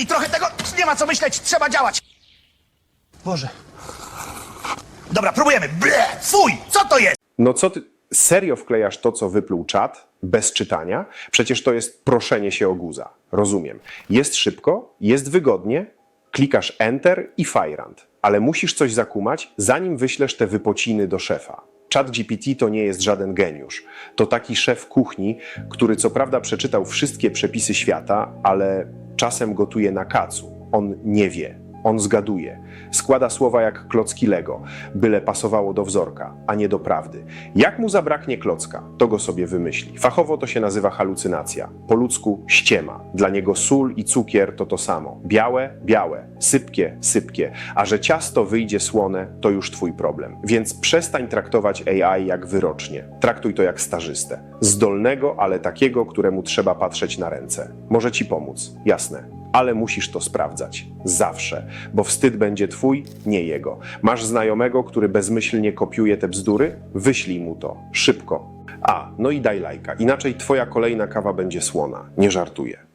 I trochę tego nie ma co myśleć, trzeba działać. Boże. Dobra, próbujemy. Ble, fuj, co to jest? No co ty, serio wklejasz to, co wypluł czat, bez czytania? Przecież to jest proszenie się o guza. Rozumiem. Jest szybko, jest wygodnie, klikasz Enter i Fajrant. Ale musisz coś zakumać, zanim wyślesz te wypociny do szefa. Chat GPT to nie jest żaden geniusz. To taki szef kuchni, który co prawda przeczytał wszystkie przepisy świata, ale czasem gotuje na kacu. On nie wie. On zgaduje. Składa słowa jak klocki Lego, byle pasowało do wzorka, a nie do prawdy. Jak mu zabraknie klocka, to go sobie wymyśli. Fachowo to się nazywa halucynacja. Po ludzku ściema. Dla niego sól i cukier to to samo. Białe, białe. Sypkie, sypkie. A że ciasto wyjdzie słone, to już twój problem. Więc przestań traktować AI jak wyrocznie. Traktuj to jak stażystę. Zdolnego, ale takiego, któremu trzeba patrzeć na ręce. Może ci pomóc, jasne ale musisz to sprawdzać. Zawsze, bo wstyd będzie twój, nie jego. Masz znajomego, który bezmyślnie kopiuje te bzdury? Wyślij mu to. Szybko. A, no i daj lajka, inaczej twoja kolejna kawa będzie słona. Nie żartuję.